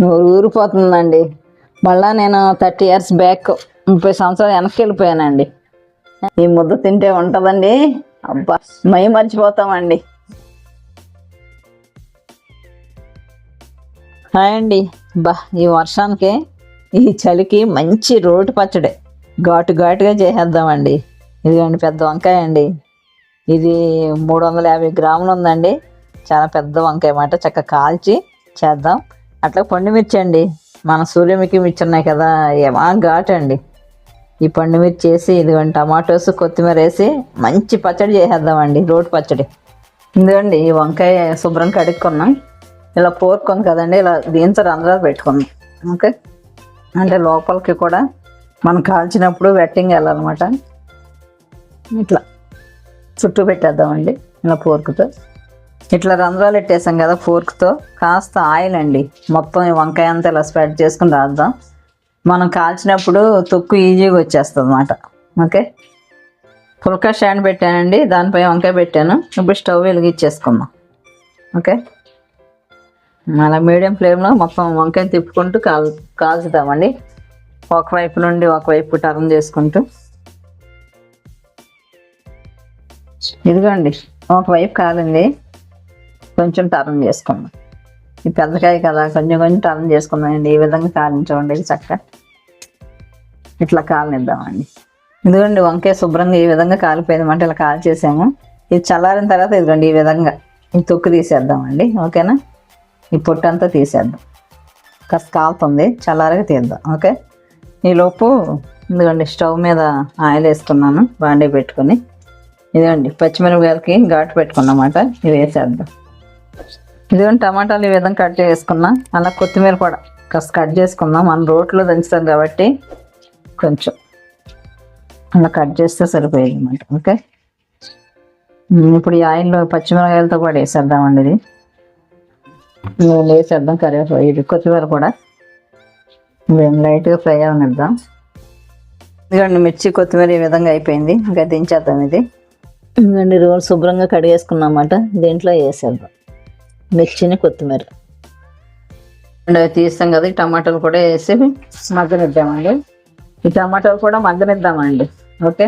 నోరు ఊరిపోతుందండి. మళ్ళా నేను థర్టీ ఇయర్స్ బ్యాక్ ముప్పై సంవత్సరాలు వెనక్కి వెళ్ళిపోయానండి ఈ ముద్ద తింటే ఉంటుందండి. అబ్బా మై మర్చిపోతామండి. హాయ్ అండి. బా ఈ వర్షానికి ఈ చలికి మంచి రోటి పచ్చడి. ఘాటు ఘాటుగా చేసేద్దామండి. ఇదిగోండి పెద్ద వంకాయ అండి ఇది మూడు వందల యాభై గ్రాములు ఉందండి. చాలా పెద్ద వంకాయ మాట చక్కగా కాల్చి చేద్దాం. అట్లా పండుమిర్చి అండి మన సూర్యముఖి మిర్చి ఉన్నాయి కదా ఏమా ఘాటు అండి ఈ పండుమిర్చి వేసి ఇదిగోండి టమాటోస్ కొత్తిమీర వేసి మంచి పచ్చడి చేసేద్దామండి రోటి పచ్చడి. ఇదిగోండి ఈ వంకాయ శుభ్రం కడుక్కున్నాం. ఇలా పోరుకుంది కదండి ఇలా దీంతో రంధ్రాలు పెట్టుకుందాం ఓకే? అంటే లోపలికి కూడా మనం కాల్చినప్పుడు వెట్టింగ్ వెళ్ళాలన్నమాట. ఇట్లా చుట్టూ పెట్టేద్దామండి ఇలా పోరుకుతో. ఇట్లా రంధ్రాలు పెట్టేసాం కదా ఫోర్క్తో. కాస్త ఆయిల్ అండి. మొత్తం వంకాయ అంతా ఇలా స్ప్రెడ్ చేసుకుని రాద్దాం. మనం కాల్చినప్పుడు తొక్కు ఈజీగా వచ్చేస్తుంది అనమాట ఓకే? పుల్కా స్టాండ్ పెట్టానండి. దానిపై వంకాయ పెట్టాను. ఇప్పుడు స్టవ్ వెలిగించేసుకుందాం. ఓకే? అలా మీడియం ఫ్లేమ్లో మొత్తం వంకాయ తిప్పుకుంటూ కాల్ కాల్చుదామండి. ఒకవైపు నుండి ఒకవైపు టర్న్ చేసుకుంటూ. ఇదిగోండి. ఒకవైపు కాదండి కొంచెం టర్న్ చేసుకుందాం ఈ పెద్దకాయ కదా కొంచెం కొంచెం టర్న్ చేసుకుందామండి ఈ విధంగా కాలించండి ఇది చక్క ఇట్లా కాలనిద్దామండి. ఇదిగోండి వంకాయ శుభ్రంగా ఈ విధంగా కాలిపోయింది అంటే ఇలా కాల్ చేసాము ఇది చల్లారిన తర్వాత ఇదిగోండి ఈ విధంగా ఈ తొక్కు తీసేద్దామండి. ఓకేనా? ఈ పొట్టంతా తీసేద్దాం. కాస్త కాలుతుంది చల్లారగా తీద్దాం. ఓకే? ఈలోపు ఇదిగోండి స్టవ్ మీద ఆయిల్ వేసుకున్నాను బాండీ పెట్టుకొని. ఇదిగోండి పచ్చిమిరపకాయలకి ఘాటు పెట్టుకున్నమాట ఇవి వేసేద్దాం. ఇదిగోండి టమాటాలు ఈ విధంగా కట్ చేసుకున్నాం. అలా కొత్తిమీర కూడా కాస్త కట్ చేసుకుందాం. మనం రోట్లో దంచుతాం కాబట్టి కొంచెం అలా కట్ చేస్తే సరిపోయేది అనమాట ఓకే ఇప్పుడు ఈ ఆయిల్లో పచ్చిమిరకాయలతో కూడా వేసేద్దామండి ఇది. నూనె వేసేద్దాం కరివేపాకు. ఇది కొత్తిమీర కూడా మేము లైట్గా ఫ్రై అవనిద్దాం. ఇదిగోండి మిర్చి కొత్తిమీర ఈ విధంగా అయిపోయింది. ఇంకా దించేద్దాం ఇది. ఇదిగోండి రోల్ శుభ్రంగా కడిగేసుకున్నమాట దీంట్లో వేసేద్దాం. మిర్చిని కొత్తిమీర. అండ్ తీస్తాం కదా ఈ టమాటాలు కూడా వేసి మగ్గనిద్దామండి. ఈ టమాటాలు కూడా మగ్గనిద్దామండి ఓకే?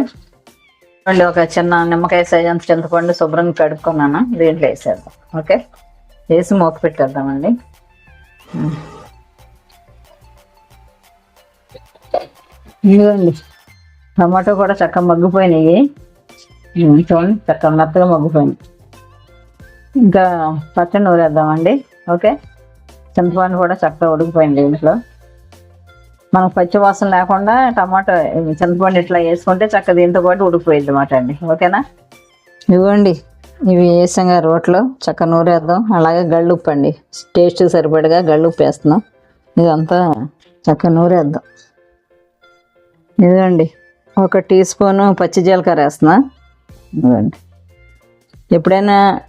అండి ఒక చిన్న నిమ్మకాయ సైజ్ అంత చింతపండు శుభ్రంగా కడుక్కున్నాను దీంట్లో వేసేద్దాం ఓకే? వేసి మూత పెట్టేద్దామండి. ఇదిగోండి టమాటో కూడా చక్కగా మగ్గిపోయినాయి. చూడండి చక్కగా మెత్తగా మగ్గిపోయినాయి. ఇంకా పచ్చడి నూరేద్దామండి. ఓకే? చింతపండు కూడా చక్కగా ఉడికిపోయింది ఇంట్లో మనకు పచ్చి వాసన లేకుండా టమాటో చింతపండు ఇట్లా వేసుకుంటే చక్కగా దీంతో పాటు ఉడికిపోయింది అనమాట అండి. ఓకేనా? ఇవ్వండి. ఇవి వేసాం రోట్లో. చక్క నూరేద్దాం. అలాగే గళ్ళు ఉప్పు అండి. టేస్ట్ సరిపడగా గళ్ళు ఉప్పు వేస్తున్నాం. ఇదంతా చక్క నూరేద్దాం. ఇదిగోండి. ఒక టీ స్పూను పచ్చి జీలకర్ర వేస్తున్నా. ఇదిగోండి. ఎప్పుడైనా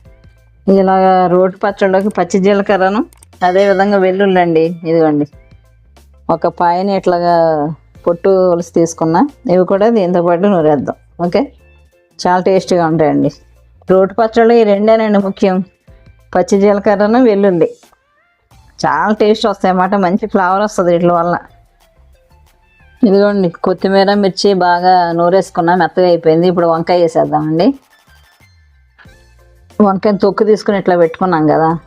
ఇలాగ రోటి పచ్చడిలోకి పచ్చి జీలకర్రను అదేవిధంగా వెల్లుల్లి అండి ఇదిగోండి. ఒక పాయని ఇట్లాగా పొట్టు ఒలిసి తీసుకున్నా ఇవి కూడా దీంతో పాటు నూరేద్దాం ఓకే? చాలా టేస్టీగా ఉంటాయండి. రోటి పచ్చళ్ళు ఈ రెండేనండి ముఖ్యం. పచ్చి జీలకర్రను వెల్లుల్లి. చాలా టేస్ట్ వస్తాయన్నమాట మంచి ఫ్లేవర్ వస్తుంది వీటి వల్ల. ఇదిగోండి కొత్తిమీర మిర్చి బాగా నూరేసుకున్నా మెత్తగా అయిపోయింది. ఇప్పుడు వంకాయ వేసేద్దామండి. వంకాయ తొక్కు తీసుకుని ఇట్లా పెట్టుకున్నాం కదా.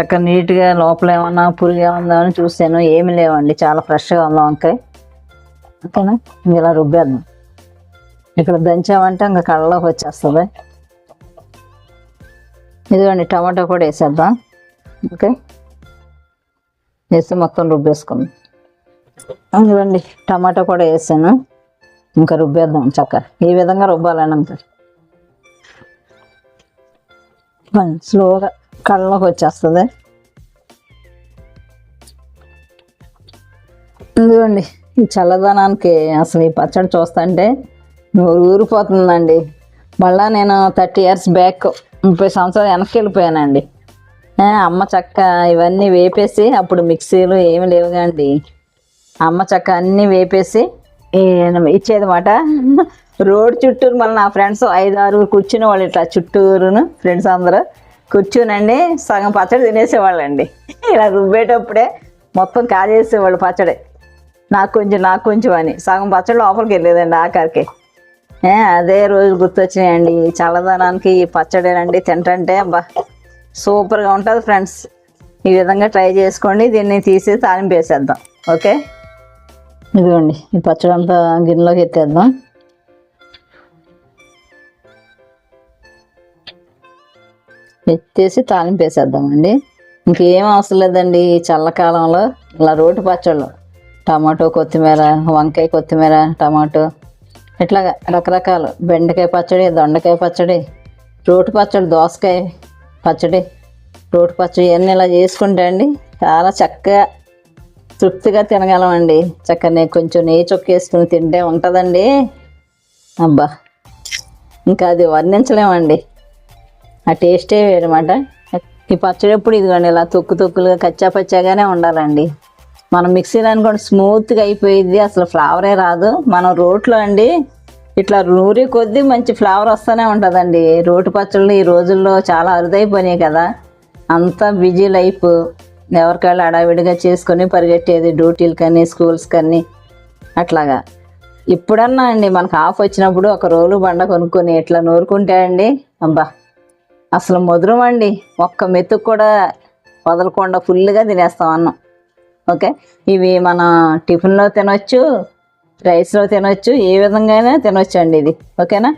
చక్కగా నీట్గా లోపల ఏమన్నా పురుగు ఏమన్నా అని చూసాను ఏమి లేవండి చాలా ఫ్రెష్గా ఉంది వంకాయ. ఓకేనా? ఇంక ఇలా రుబ్బేద్దాం. ఇక్కడ దంచామంటే ఇంకా కళ్ళలోకి వచ్చేస్తుంది. ఇదిగోండి టమాటో కూడా వేసేద్దాం. ఓకే? వేసి మొత్తం రుబ్బేసుకుందాం. అందులోండి టమాటో కూడా వేసాను. ఇంకా రుబ్బేద్దాం చక్క ఈ విధంగా రుబ్బాలని అంత. స్లోగా కళ్ళలోకి వచ్చేస్తుంది ఇదిగోండి ఈ చల్లదనానికి అసలు ఈ పచ్చడి చూస్తుంటే నోరు ఊరిపోతుందండి మళ్ళా నేను థర్టీ ఇయర్స్ బ్యాక్ ముప్పై సంవత్సరాలు వెనక్కి వెళ్ళిపోయానండి అమ్మ చక్క ఇవన్నీ వేపేసి అప్పుడు మిక్సీలు ఏమి లేవు కాండి అమ్మ చక్క అన్నీ వేపేసి ఇచ్చేది ఇచ్చేదన్నమాట రోడ్ చుట్టూరు మళ్ళీ నా ఫ్రెండ్స్ ఐదు ఆరుగురు కూర్చుని వాళ్ళు ఇట్లా చుట్టూరును ఫ్రెండ్స్ అందరూ. కూర్చునండి సగం పచ్చడి తినేసేవాళ్ళండి. ఇలా రుబ్బేటప్పుడే మొత్తం కాజేసేవాళ్ళు పచ్చడి. నాకు కొంచెం నాకు కొంచెం అని. సగం పచ్చడి లోపలికి వెళ్ళేదండి ఆఖరికి. ఏ, అదే రోజు గుర్తొచ్చినాయండి ఈ చల్లదనానికి ఈ పచ్చడేనండి తింటంటే అబ్బా సూపర్గా ఉంటుంది ఫ్రెండ్స్. ఈ విధంగా ట్రై చేసుకోండి దీన్ని తీసి తాలింపు వేసేద్దాం. ఓకే? ఇదిగోండి ఈ పచ్చడి అంతా గిన్నెలోకి ఎత్తేద్దాం. ఎత్తేసి తాలింపు వేసేద్దామండి. ఇంకేం అవసరం లేదండి ఈ చల్లకాలంలో ఇలా రోటి పచ్చళ్ళు టమాటో కొత్తిమీర వంకాయ కొత్తిమీర టమాటో ఇట్లాగా రకరకాలు బెండకాయ పచ్చడి దొండకాయ పచ్చడి రోటి పచ్చడి దోసకాయ పచ్చడి రోటి పచ్చడి ఇవన్నీ ఇలా చేసుకుంటే అండి చాలా చక్కగా తృప్తిగా తినగలమండి. చక్కగా కొంచెం నెయ్యి చొక్కేసుకుని తింటే ఉంటుందండి. అబ్బా ఇంకా అది వర్ణించలేమండి. ఆ టేస్టే వేరమాట. ఈ పచ్చడి ఎప్పుడు ఇదిగోండి ఇలా తొక్కు తొక్కులుగా కచ్చా పచ్చాగానే ఉండాలండి. మనం మిక్సీలో అనుకోండి స్మూత్గా అయిపోయింది అసలు ఫ్లేవరే రాదు. మనం రోట్లో అండి ఇట్లా నూరి కొద్దీ మంచి ఫ్లేవర్ వస్తూనే ఉంటుందండి. రోటి పచ్చళ్ళు ఈ రోజుల్లో చాలా అరుదైపోయినాయి కదా. అంతా బిజీ లైఫ్. ఎవరికాళ్ళు అడావిడిగా చేసుకొని పరిగెట్టేది డ్యూటీలు కానీ స్కూల్స్ కానీ అట్లాగా. ఇప్పుడన్నా అండి మనకు ఆఫ్ వచ్చినప్పుడు ఒక రోలు బండ కొనుక్కొని ఇట్లా నూరుకుంటే అండి? అబ్బా! అసలు మధురం అండి. ఒక్క మెతుకు కూడా వదలకుండా ఫుల్గా తినేస్తాం అన్నం. ఓకే? ఇవి మన టిఫిన్లో తినొచ్చు రైస్లో తినొచ్చు ఏ విధంగా తినొచ్చు అండి ఇది. ఓకేనా?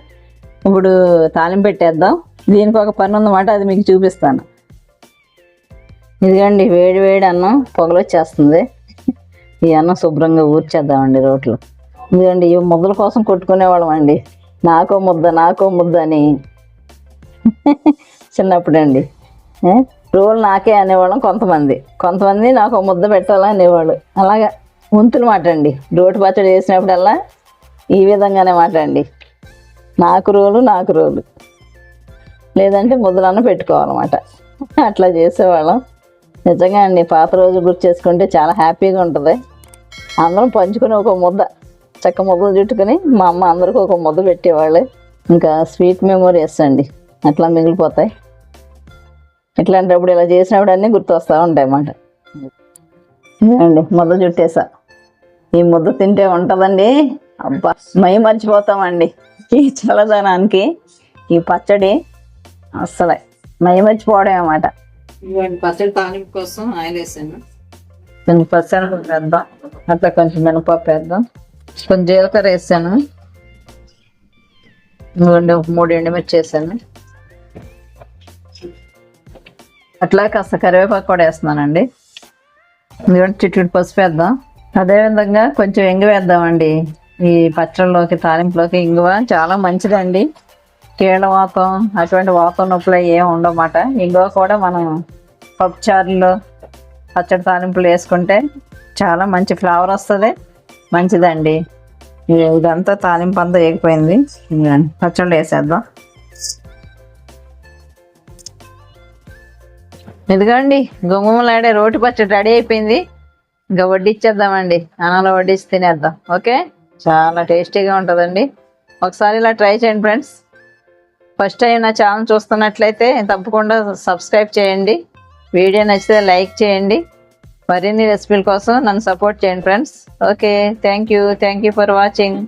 ఇప్పుడు తాలింపు పెట్టేద్దాం. దీనికి ఒక పని ఉందన్నమాట అది మీకు చూపిస్తాను. ఇదిగండి వేడి వేడి అన్నం పొగలు వచ్చేస్తుంది ఈ అన్నం శుభ్రంగా ఊర్చేద్దామండి రోట్లో. ఇదిగండి ఇవి ముద్దల కోసం కొట్టుకునేవాళ్ళం అండి నాకో ముద్ద నాకో ముద్ద అని. చిన్నప్పుడండి. రోల్ నాకే అనేవాళ్ళం కొంతమంది. కొంతమంది నాకు ఒక ముద్ద పెట్టాలా అనేవాళ్ళు. అలాగా వంతులు మాట అండి రోటి పచ్చడి చేసినప్పుడల్లా ఈ విధంగానే మాట అండి నాకు రోలు నాకు రోలు. లేదంటే ముద్దలన్న పెట్టుకోవాలన్నమాట. అట్లా చేసేవాళ్ళం. నిజంగా అండి పాత రోజు గుర్తు చేసుకుంటే చాలా హ్యాపీగా ఉంటుంది. అందరం పంచుకుని ఒక ముద్ద చక్క ముద్దలు చుట్టుకుని మా అమ్మ అందరికి ఒక ముద్ద పెట్టేవాళ్ళు. ఇంకా స్వీట్ మెమోరీస్ అండి. అట్లా మిగిలిపోతాయి. ఇట్లాంటప్పుడు ఇలా చేసినప్పుడు అన్నీ గుర్తొస్తూ ఉంటాయి అన్నమాట అండి ముద్ద చుట్టేసా. ఈ ముద్ద తింటే ఉంటుందండి. అబ్బా మై మర్చిపోతామండి. ఈ చల్లదనానికి ఈ పచ్చడి అస్సలే మై మర్చిపోవడం అన్నమాట. పచ్చడి తాలింపు కోసం ఆయిల్ వేసాను. కొంచెం పచ్చడి వేద్దాం. అట్లా కొంచెం మినపప్పు వేద్దాం. కొంచెం జీలకర్ర వేసాను. ఒక మూడు ఎండుమిర్చి వేసాను. అట్లా కాస్త కరివేపాకు కూడా వేస్తున్నానండి. ఎందుకంటే చిట్టుడు పసుపు వేద్దాం. అదేవిధంగా కొంచెం ఇంగు వేద్దామండి. ఈ పచ్చళ్ళలోకి తాలింపులోకి ఇంగువ చాలా మంచిదండి. కీళ్ళ వాతం అటువంటి వాతం నొప్పులు ఏం ఉండమాట ఇంగువ కూడా మనం పప్పుచారులో పచ్చడి తాలింపులు వేసుకుంటే చాలా మంచి ఫ్లేవర్ వస్తుంది. మంచిదండి. ఇదంతా తాలింపు అంతా వేగిపోయింది పచ్చళ్ళు వేసేద్దాం. ఇదిగోండి గుమ్మలాడే రోటి పచ్చడి రెడీ అయిపోయింది. ఇంకా వడ్డిచ్చేద్దామండి. అన్నంలో వడ్డించి తినేద్దాం. ఓకే? చాలా టేస్టీగా ఉంటుందండి. ఒకసారి ఇలా ట్రై చేయండి ఫ్రెండ్స్. ఫస్ట్ టైం నా ఛానల్ చూస్తున్నట్లయితే తప్పకుండా సబ్స్క్రైబ్ చేయండి. వీడియో నచ్చితే లైక్ చేయండి. మరిన్ని రెసిపీల కోసం నన్ను సపోర్ట్ చేయండి friends. Okay thank you. Thank you for watching.